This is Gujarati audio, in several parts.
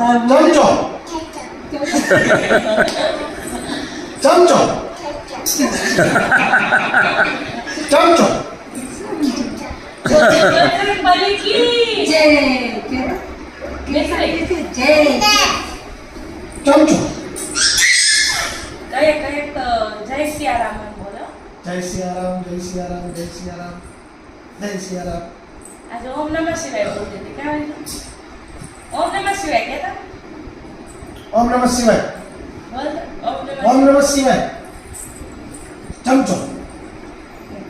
ચમચો ચમચો ચમચો બજરંગ બલી કી જય મિશ્રી જય ચમચો કઈ કઈ તો જય સિયારામ એમ બોલો જય સિયારામ જય સિયારામ જય સિયારામ જય સિયારામ આજે ઓમ નમઃ શિવાય બોલતી હતી કેમ ઓમ નમઃ શિવાય કહેતા ઓમ નમઃ શિવાય. ઓમ નમઃ શિવાય. ચમચો.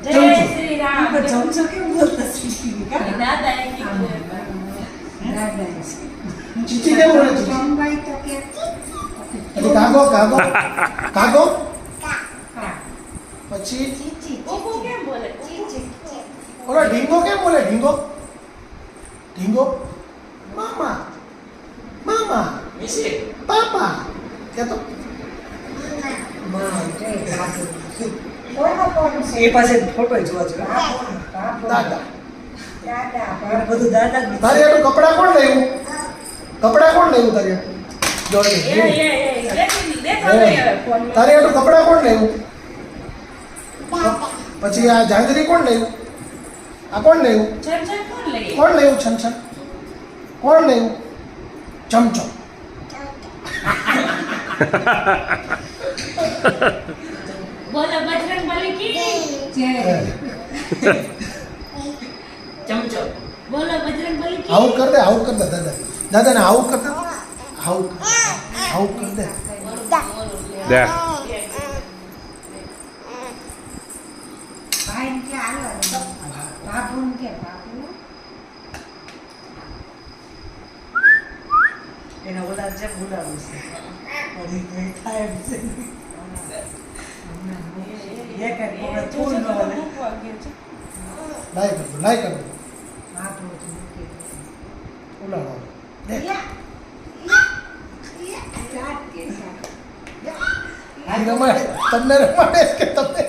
જય શ્રી રામ તો કેમ બોલતા શીખી દાદા એ કીધું. ચીચી કેમ બોલે ચીચી જમવાય તો કે પછી કાગો કાગો કાગો પછી? ચીચી કેમ બોલે? ચીચી. ઓલો ઢીંગો કેમ બોલે? ઢીંગો? ઢીંગો? મામા પાપા કે તો માં જય દાદુ કોનો કોણ છે એ પાસે ફોટો જોવા જોઈએ દાદા બધું દાદા જ તારી એટલું કપડાં કોણ લેવું કપડાં કોણ લેવું તારી જોડે તારી હાટું કપડાં કોણ લેવું પછી આ જાંજરી કોણ લેવું આ કોણ લેવું છન છન કોણ લઈએ કોણ લેવું છન છન કોણ લેવું ચમચો. બોલો બજરંગ બલી કી? જય ચમચો. બોલો બજરંગ બલી કી? આવું કર દે આવું કર દે દાદા. દાદા ને આવું કર દે. આવું આઉટ આવું કર દે. દે. ભાઈ કે બાપુ કે બાપુ એના બધા છે બોલાવું છે. થાય છે. એ કંઈ કોણે થોડ ન હાલે. લાઈ કર લાઈ કર દો. બાપુ ઉલાડો દે. યા. યા. યા. કે આ રમાડે. તમને રમાડે કે તમે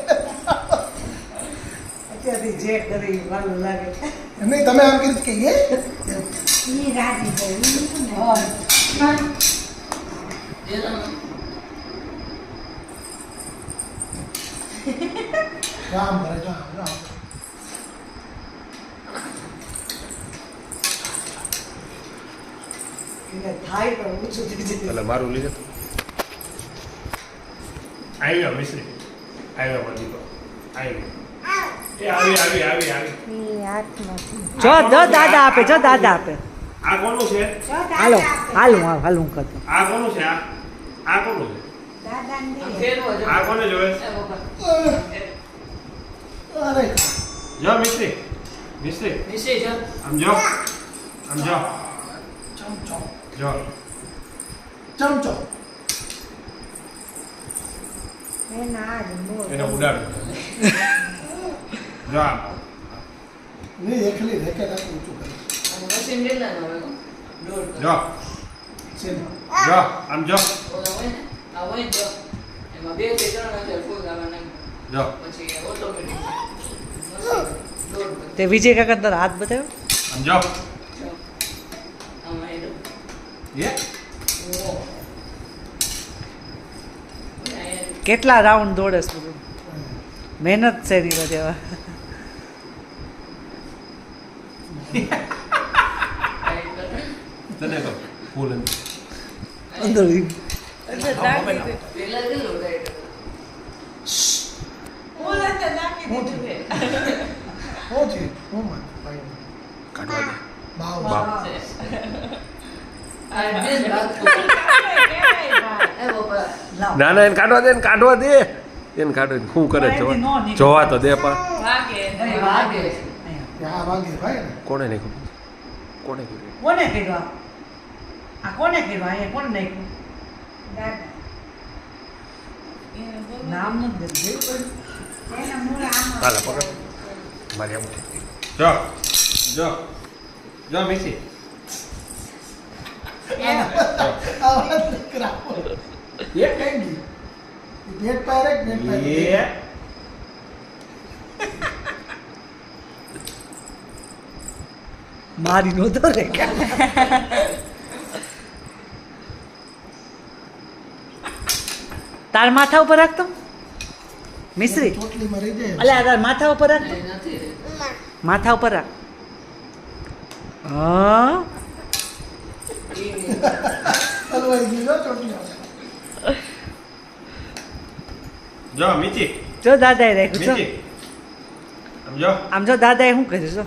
અત્યારથી જે કરી વાલું લાગે. નહીં તમે આમ કીધું કે એ ઈ રાજી રામ કરે રામ રામ એટલે મારું લીધે આવ્યો મિશ્રી આવ્યો આવી આવી આવી આવી જો દાદા આપે જો દાદા આપે આ કોનું છે? હાલો હાલું હાલ હું કરતો. આ કોનું છે? આ આ કોનું છે? આ કોને જોવે? અરે. જો મિસ્ત્રી મિસ્ત્રી. આમ જો આમ જો. ચમચો. જો. ચમચો. એના ઉડાડ. જો આમ. નહીં એકલી રેકે રાખી ઊંચું કરે જો છે ને જો આમ જો જો તે વિજય કાકા તારો હાથ બતાવ્યો આમ જો કેટલા રાઉન્ડ દોડે છે મહેનત બધે હવે તને કહું ફૂલ અંદર. ના. ના એને કાઢવા દે ને કાઢવા દે. એને કાઢો શું કરે જોવા જોવા તો દે પણ કોને નહીં વાગે. અહીંયા. આ વાગે ભાઈ. ને કોણે નાખ્યું કોણે કર્યું? કોને કર્યું આ? કોને કર્યું? અહીંયા કોણ નાખ્યું? નામ નથી મારી આમ જો જો જો ગઈ પેટ પારે પારે મારી નહોતો રે. તાર માથા ઉપર રાખતો? મિશ્રી. ચોટલીમાં રહી અલે આ તાર માથા ઉપર રાખતો માથા ઉપર રાખ. જો મીઠી. જો દાદાએ રાખ્યું છો આમ જો. આમ જો દાદાએ શું કર્યું છો